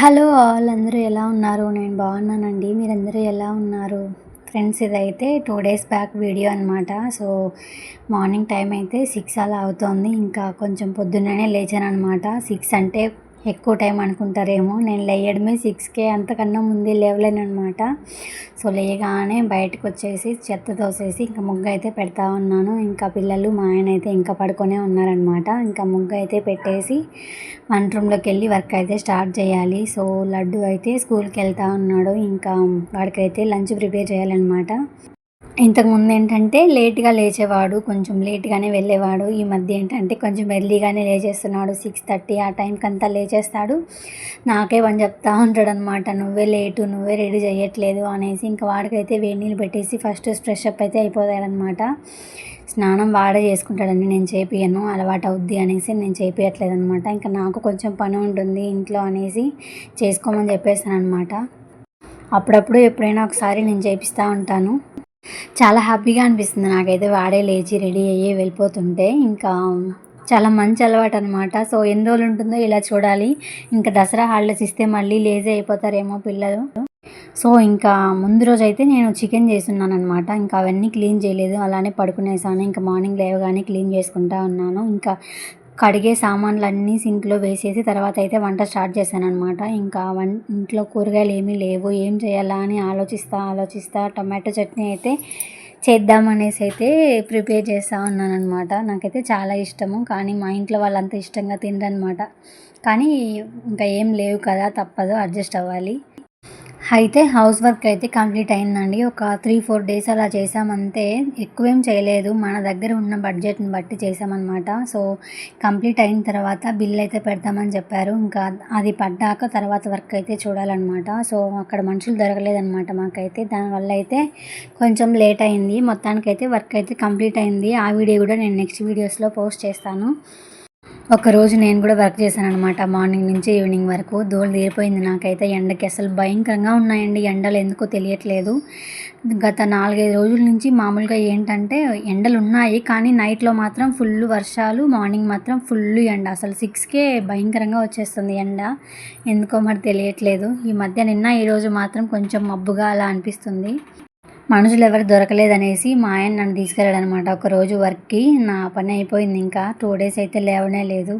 Hello all అందరూ ఎలా ఉన్నారు? నేను బాగున్నానండి. మీరందరూ ఎలా ఉన్నారు? ఫ్రెండ్స్ ఇదైతే టూ డేస్ బ్యాక్ వీడియో అనమాట సో మార్నింగ్ టైం అయితే సిక్స్ అలా అవుతోంది. ఇంకా కొంచెం పొద్దున్ననే లేచాను అనమాట సిక్స్ అంటే ఎక్కువ టైం అనుకుంటారేమో. నేను లేయడమే సిక్స్కే అంతకన్నా ముందే లేవలేను అనమాట సో లేయగానే బయటకు వచ్చేసి చెత్త తోసేసి ఇంకా ముగ్గు అయితే పెడతా ఉన్నాను. ఇంకా పిల్లలు మా ఆయన అయితే ఇంకా పడుకొనే ఉన్నారనమాట ఇంకా ముగ్గు అయితే పెట్టేసి వంట రూమ్లోకి వెళ్ళి వర్క్ అయితే స్టార్ట్ చేయాలి. సో లడ్డు అయితే స్కూల్కి వెళ్తా ఉన్నాడు. ఇంకా వాడికైతే లంచ్ ప్రిపేర్ చేయాలన్నమాట. ఇంతకుముందు ఏంటంటే లేట్గా లేచేవాడు కొంచెం లేట్గానే వెళ్ళేవాడు. ఈ మధ్య ఏంటంటే కొంచెం ఎర్లీగానే లేచేస్తున్నాడు. సిక్స్ థర్టీ ఆ టైంకి అంతా లేచేస్తాడు. నాకే పని చెప్తా ఉంటాడు అనమాట నువ్వే లేటు నువ్వే రెడీ చేయట్లేదు అనేసి ఇంకా వాడికైతే వేడి నీళ్ళు పెట్టేసి ఫస్ట్ ఫ్రెష్ అప్ అయితే అయిపోతాడనమాట స్నానం వాడే చేసుకుంటాడని నేను చేపియను అలవాటు అవుద్ది అనేసి నేను చేపియట్లేదు అనమాట ఇంకా నాకు కొంచెం పని ఉంటుంది ఇంట్లో అనేసి చేసుకోమని చెప్పేస్తాను అనమాట అప్పుడప్పుడు ఎప్పుడైనా ఒకసారి నేను చేపిస్తూ ఉంటాను. చాలా హ్యాపీగా అనిపిస్తుంది. నాకైతే వాడే లేచి రెడీ అయ్యి వెళ్ళిపోతుంటే ఇంకా చాలా మంచి అలవాటు అనమాట సో ఎన్ని రోజులు ఉంటుందో ఇలా చూడాలి. ఇంకా దసరా హాలిడేస్ ఇస్తే మళ్ళీ లేజీ అయిపోతారేమో పిల్లలు. సో ఇంకా ముందు రోజు అయితే నేను చికెన్ చేస్తున్నాను అనమాట ఇంకా అవన్నీ క్లీన్ చేయలేదు. అలానే పడుకునేసాను. ఇంకా మార్నింగ్ లేవగానే క్లీన్ చేసుకుంటా ఉన్నాను. ఇంకా కడిగే సామాన్లన్నీ సింక్లో వేసేసి తర్వాత అయితే వంట స్టార్ట్ చేశాను అనమాట ఇంకా వన్ ఇంట్లో కూరగాయలు ఏమీ లేవు. ఏం చేయాలా అని ఆలోచిస్తా ఆలోచిస్తా టమాటో చట్నీ అయితే చేద్దామనేసి అయితే ప్రిపేర్ చేస్తూ ఉన్నాను అనమాట నాకైతే చాలా ఇష్టము. కానీ మా ఇంట్లో వాళ్ళంత ఇష్టంగా తినరనమాట కానీ ఇంకా ఏం లేవు కదా తప్పదు అడ్జస్ట్ అవ్వాలి. అయితే హౌస్ వర్క్ అయితే కంప్లీట్ అయిందండి. ఒక త్రీ ఫోర్ డేస్ అలా చేసామంతే ఎక్కువేం చేయలేదు. మన దగ్గర ఉన్న బడ్జెట్ని బట్టి చేసామన్నమాట సో కంప్లీట్ అయిన తర్వాత బిల్ అయితే పెడతామని చెప్పారు. ఇంకా అది పడ్డాక తర్వాత వర్క్ అయితే చూడాలన్నమాట. సో అక్కడ మనుషులు దొరకలేదన్నమాట మాకైతే. దానివల్ల అయితే కొంచెం లేట్ అయింది. మొత్తానికైతే వర్క్ అయితే కంప్లీట్ అయింది. ఆ వీడియో కూడా నేను నెక్స్ట్ వీడియోస్లో పోస్ట్ చేస్తాను. ఒకరోజు నేను కూడా వర్క్ చేశాను అనమాట మార్నింగ్ నుంచి ఈవినింగ్ వరకు దోలు తీరిపోయింది నాకైతే. ఎండకి అసలు భయంకరంగా ఉన్నాయండి. ఎండలు ఎందుకో తెలియట్లేదు. గత నాలుగైదు రోజుల నుంచి మామూలుగా ఏంటంటే ఎండలు ఉన్నాయి కానీ నైట్లో మాత్రం ఫుల్ వర్షాలు మార్నింగ్ మాత్రం ఫుల్ ఎండ. అసలు సిక్స్కే భయంకరంగా వచ్చేస్తుంది ఎండ. ఎందుకో మరి తెలియట్లేదు. ఈ మధ్య నిన్న ఈరోజు మాత్రం కొంచెం మబ్బుగా అలా అనిపిస్తుంది. మనుషులు ఎవరు దొరకలేదనేసి మా ఆయన నన్ను తీసుకెళ్ళాడు అనమాట ఒకరోజు వర్క్కి నా పని అయిపోయింది ఇంకా. టూ డేస్ అయితే లేవనే లేదు.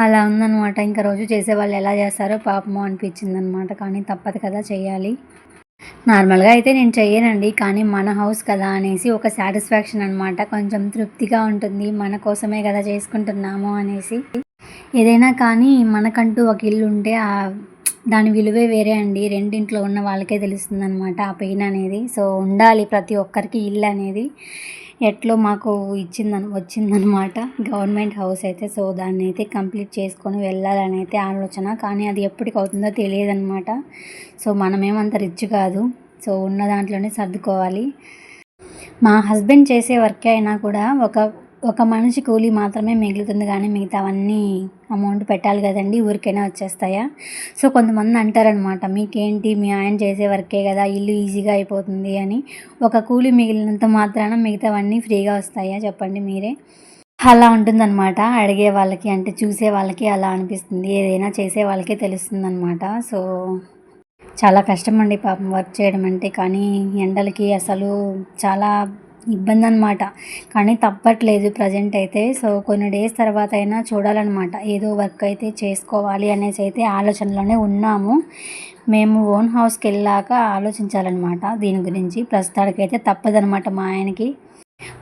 అలా ఉందనమాట. ఇంకా రోజు చేసేవాళ్ళు ఎలా చేస్తారో పాపము అనిపించింది అనమాట కానీ తప్పదు కదా చేయాలి. నార్మల్గా అయితే నేను చెయ్యనండి. కానీ మన హౌస్ కదా అనేసి ఒక సాటిస్ఫాక్షన్ అనమాట. కొంచెం తృప్తిగా ఉంటుంది. మన కోసమే కదా చేసుకుంటున్నాము అనేసి. ఏదైనా కానీ మనకంటూ ఒక ఇల్లు ఉంటే ఆ దాని విలువే వేరే అండి. రెండింట్లో ఉన్న వాళ్ళకే తెలుస్తుంది అనమాట ఆ పెయిన్ అనేది. సో ఉండాలి ప్రతి ఒక్కరికి ఇల్లు అనేది. ఎట్లో మాకు ఇచ్చిందని వచ్చిందనమాట గవర్నమెంట్ హౌస్ అయితే. సో దాన్ని అయితే కంప్లీట్ చేసుకొని వెళ్ళాలని అయితే ఆలోచన. కానీ అది ఎప్పటికి అవుతుందో తెలియదు అనమాట సో మనమేమంత రిచ్ కాదు. సో ఉన్న దాంట్లోనే సర్దుకోవాలి. మా హస్బెండ్ చేసే వర్క్ అయినా కూడా ఒక ఒక మనిషి కూలీ మాత్రమే మిగులుతుంది కానీ మిగతావన్నీ అమౌంట్ పెట్టాలి కదండి ఊరికైనా వచ్చేస్తాయా? సో కొంతమంది అంటారనమాట మీకేంటి? మీ ఆయన చేసే వర్కే కదా ఇల్లు ఈజీగా అయిపోతుంది అని. ఒక కూలీ మిగిలినంత మాత్రాన మిగతావన్నీ ఫ్రీగా వస్తాయా? చెప్పండి మీరే. అలా ఉంటుందన్నమాట. అడిగే వాళ్ళకి అంటే చూసే వాళ్ళకి అలా అనిపిస్తుంది. ఏదైనా చేసే వాళ్ళకే తెలుస్తుందన్నమాట. సో చాలా కష్టం అండి పాపం వర్క్ చేయడం అంటే. కానీ ఎండలకి అసలు చాలా ఇబ్బంది అనమాట కానీ తప్పట్లేదు ప్రజెంట్ అయితే. సో కొన్ని డేస్ తర్వాత అయినా చూడాలన్నమాట. ఏదో వర్క్ అయితే చేసుకోవాలి అనేసి అయితే ఆలోచనలోనే ఉన్నాము. మేము ఓన్ హౌస్కి వెళ్ళాక ఆలోచించాలన్నమాట దీని గురించి. ప్రస్తుతానికైతే తప్పదనమాట మా ఆయనకి.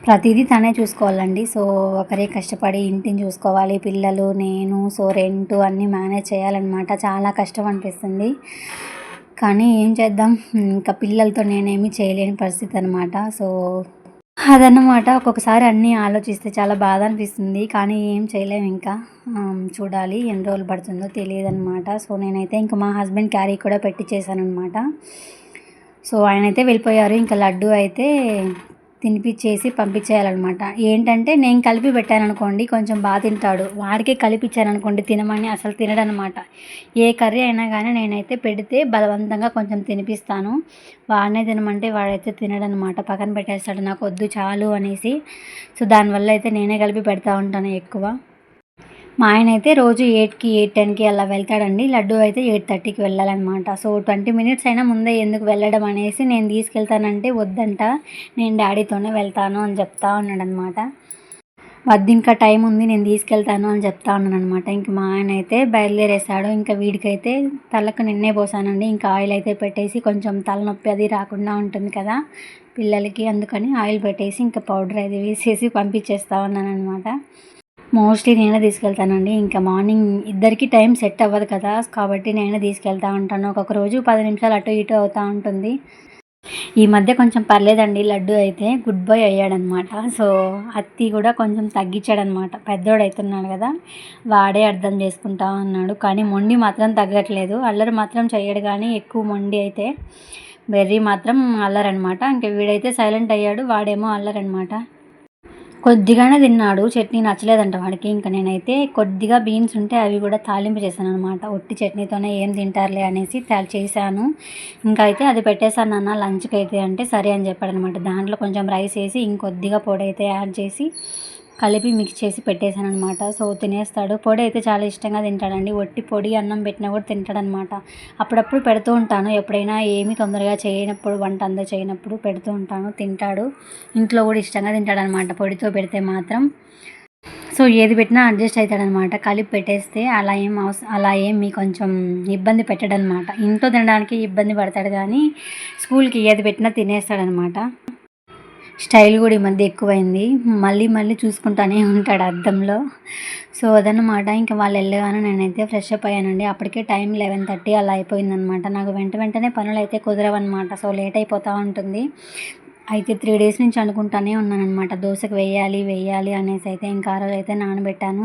ప్రతిదీ తనే చూసుకోవాలండి. సో ఒకరే కష్టపడి ఇంటిని చూసుకోవాలి పిల్లలు నేను సో రెంట్ అన్నీ మేనేజ్ చేయాలన్నమాట. చాలా కష్టం అనిపిస్తుంది. కానీ ఏం చేద్దాం? ఇంకా పిల్లలతో నేనేమి చేయలేని పరిస్థితి అనమాట సో అదన్నమాట. ఒక్కొక్కసారి అన్నీ ఆలోచిస్తే చాలా బాధ అనిపిస్తుంది. కానీ ఏం చేయలేము ఇంకా. చూడాలి ఎన్ని రోజులు పడుతుందో తెలియదన్నమాట. సో నేనైతే ఇంకా మా హస్బెండ్ క్యారీ కూడా పెట్టి చేశాను అనమాట సో ఆయన అయితే వెళ్ళిపోయారు. ఇంకా లడ్డు అయితే తినిపించేసి పంపించేయాలన్నమాట. ఏంటంటే నేను కలిపి పెట్టాను అనుకోండి కొంచెం బాగా తింటాడు. వాడికే కలిపిచ్చాను అనుకోండి తినమని అసలు తినడనమాట. ఏ కర్రీ అయినా కానీ నేనైతే పెడితే బలవంతంగా కొంచెం తినిపిస్తాను. వాడినే తినమంటే వాడైతే తినడనమాట. పక్కన పెట్టేస్తాడు నాకు వద్దు చాలు అనేసి. సో దానివల్ల అయితే నేనే కలిపి పెడతా ఉంటాను ఎక్కువ. మా ఆయన అయితే రోజు ఎయిట్కి ఎయిట్ టెన్కి అలా వెళ్తాడండి. లడ్డు అయితే ఎయిట్ థర్టీకి వెళ్ళాలన్నమాట. సో ట్వంటీ మినిట్స్ అయినా ముందే ఎందుకు వెళ్ళడం అనేసి నేను తీసుకెళ్తానంటే వద్దంట. నేను డాడీతోనే వెళ్తాను అని చెప్తా ఉన్నాడనమాట వద్దు ఇంకా టైం ఉంది నేను తీసుకెళ్తాను అని చెప్తా ఉన్నాను అనమాట ఇంక మా ఆయన అయితే బయలుదేరేసాడు ఇంకా వీడికైతే తలకు నిన్నే పోసానండి. ఇంకా ఆయిల్ అయితే పెట్టేసి కొంచెం తలనొప్పి అది రాకుండా ఉంటుంది కదా పిల్లలకి అందుకని ఆయిల్ పెట్టేసి ఇంకా పౌడర్ అది వేసేసి పంపించేస్తా ఉన్నాను అనమాట మోస్ట్లీ నేనే తీసుకెళ్తానండి. ఇంకా మార్నింగ్ ఇద్దరికి టైం సెట్ అవ్వదు కదా కాబట్టి నేనే తీసుకెళ్తా ఉంటాను. ఒక్కొక్క రోజు పది నిమిషాలు అటు ఇటు అవుతూ ఉంటుంది. ఈ మధ్య కొంచెం పర్లేదండి లడ్డు అయితే గుడ్ బాయ్ అయ్యాడనమాట. సో అత్తి కూడా కొంచెం తగ్గించాడనమాట. పెద్దోడు అవుతున్నాడు కదా వాడే అర్థం చేసుకుంటా అన్నాడు. కానీ మొండి మాత్రం తగ్గట్లేదు. అల్లరి మాత్రం చేయడు కానీ ఎక్కువ మొండి అయితే బెర్రీ మాత్రం అల్లరనమాట. ఇంకా వీడైతే సైలెంట్ అయ్యాడు వాడేమో అల్లరనమాట. కొద్దిగానే తిన్నాడు. చట్నీ నచ్చలేదంట వాడికి. ఇంకా నేనైతే కొద్దిగా బీన్స్ ఉంటే అవి కూడా తాలింపు చేశాను అనమాట ఒట్టి చట్నీతోనే ఏం తింటారులే అనేసి చేశాను. ఇంకా అయితే అది పెట్టేశాను నాన్న లంచ్కి అయితే అంటే సరే అని చెప్పాడు అనమాట దాంట్లో కొంచెం రైస్ వేసి ఇంకొద్దిగా పొడి అయితే యాడ్ చేసి కలిపి మిక్స్ చేసి పెట్టేశాను అనమాట సో తినేస్తాడు. పొడి అయితే చాలా ఇష్టంగా తింటాడండి. ఒట్టి పొడి అన్నం పెట్టినా కూడా తింటాడనమాట అప్పుడప్పుడు పెడుతూ ఉంటాను. ఎప్పుడైనా ఏమి తొందరగా చేయనప్పుడు వంట అంతా చేయనప్పుడు పెడుతూ ఉంటాను. తింటాడు. ఇంట్లో కూడా ఇష్టంగా తింటాడనమాట పొడితో పెడితే మాత్రం. సో ఏది పెట్టినా అడ్జస్ట్ అవుతాడనమాట కలిపి పెట్టేస్తే అలా ఏం అవసరం అలా ఏం మీ కొంచెం ఇబ్బంది పెట్టడనమాట ఇంట్లో తినడానికి ఇబ్బంది పడతాడు కానీ స్కూల్కి ఏది పెట్టినా తినేస్తాడనమాట స్టైల్ కూడా ఈ మధ్య ఎక్కువైంది. మళ్ళీ మళ్ళీ చూసుకుంటానే ఉంటాడు అద్దంలో. సో అదనమాట ఇంకా వాళ్ళు వెళ్ళగానే నేనైతే ఫ్రెష్ అప్ అయ్యానండి. అప్పటికే టైం లెవెన్ థర్టీ అలా అయిపోయిందనమాట నాకు వెంట వెంటనే పనులు అయితే కుదరవన్నమాట. సో లేట్ అయిపోతూ ఉంటుంది. అయితే త్రీ డేస్ నుంచి అనుకుంటానే ఉన్నానమాట దోశకు వేయాలి వేయాలి అనేసి అయితే ఇంకా ఆ రోజు అయితే నానబెట్టాను.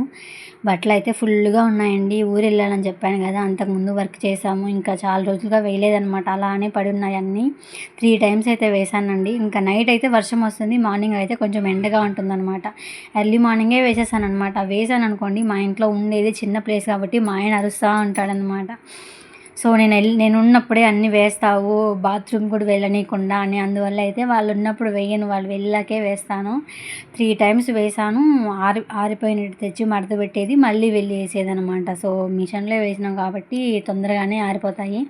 బట్టలు అయితే ఫుల్గా ఉన్నాయండి. ఊరు వెళ్ళాలని చెప్పాను కదా అంతకుముందు వర్క్ చేసాము ఇంకా చాలా రోజులుగా వేయలేదనమాట అలానే పడి ఉన్నాయి అన్నీ. త్రీ టైమ్స్ అయితే వేసానండి ఇంకా నైట్ అయితే వర్షం వస్తుంది. మార్నింగ్ అయితే కొంచెం ఎండగా ఉంటుందన్నమాట. ఎర్లీ మార్నింగే వేసేసాను అనమాట వేసాను అనుకోండి మా ఇంట్లో ఉండేది చిన్న ప్లేస్ కాబట్టి మా ఆయన అరుస్తూ ఉంటాడనమాట సో నేను వెళ్ళి నేను ఉన్నప్పుడే అన్నీ వేస్తావు బాత్రూమ్ కూడా వెళ్ళనీయకుండా అని. అందువల్ల అయితే వాళ్ళు ఉన్నప్పుడు వేయను వాళ్ళు వెళ్ళాకే వేస్తాను. త్రీ టైమ్స్ వేసాను ఆరి ఆరిపోయినట్టు తెచ్చి మడత పెట్టేది మళ్ళీ వెళ్ళి వేసేదనమాట సో మిషన్లో వేసినాం కాబట్టి తొందరగానే ఆరిపోతాయి.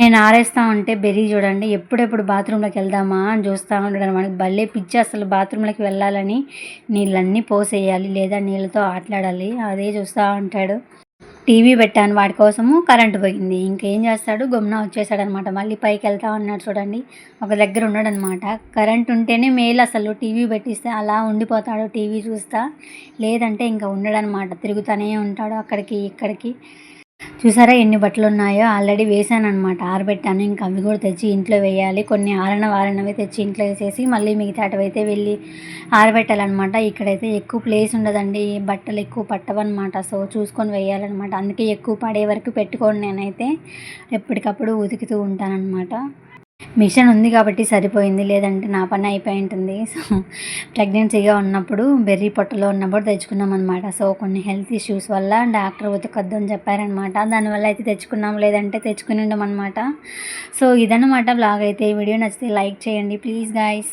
నేను ఆరేస్తా ఉంటే బెర్రీ చూడండి ఎప్పుడెప్పుడు బాత్రూంలోకి వెళ్దామా అని చూస్తూ ఉంటాడు మనకి భలే పిచ్చి అసలు బాత్రూంలోకి వెళ్ళాలని నీళ్ళన్నీ పోసేయాలి లేదా నీళ్ళతో ఆటలాడాలి అదే చూస్తూ ఉంటాడు. టీవీ పెట్టాను వాడి కోసము కరెంటు పోయింది. ఇంకేం చేస్తాడు? గమ్మున వచ్చేసాడు అనమాట మళ్ళీ పైకి వెళ్తా ఉన్నాడు చూడండి. ఒక దగ్గర ఉన్నాడనమాట. కరెంట్ ఉంటేనే మేలు అసలు. టీవీ పెట్టిస్తే అలా ఉండిపోతాడు. టీవీ చూస్తా. లేదంటే ఇంకా ఉండడనమాట. తిరుగుతూనే ఉంటాడు అక్కడికి ఇక్కడికి. చూసారా ఎన్ని బట్టలు ఉన్నాయో ఆల్రెడీ వేసాను అనమాట ఆరబెట్టాను. ఇంకా అవి కూడా తెచ్చి ఇంట్లో వేయాలి. కొన్ని ఆరణ వారణవి తెచ్చి ఇంట్లో వేసేసి మళ్ళీ మిగతాటవైతే వెళ్ళి ఆరబెట్టాలన్నమాట. ఇక్కడైతే ఎక్కువ ప్లేస్ ఉండదండి. బట్టలు ఎక్కువ పట్టవన్నమాట. సో చూసుకొని వేయాలన్నమాట. అందుకే ఎక్కువ పడే వరకు పెట్టుకోండి నేనైతే. ఎప్పటికప్పుడు ఉతుకుతూ ఉంటానన్నమాట. మిషన్ ఉంది కాబట్టి సరిపోయింది లేదంటే నా పని అయిపోయి ఉంటుంది. సో ప్రెగ్నెన్సీగా ఉన్నప్పుడు బెర్రీ పొట్టలో ఉన్నప్పుడు తెచ్చుకున్నాం అనమాట సో కొన్ని హెల్త్ ఇష్యూస్ వల్ల డాక్టర్ ఉతకొద్దు అని చెప్పారనమాట దానివల్ల అయితే తెచ్చుకున్నాం లేదంటే తెచ్చుకుని ఉండమన్నమాట. సో ఇదన్నమాట బ్లాగ్ అయితే. వీడియో నచ్చితే లైక్ చేయండి ప్లీజ్ గాయస్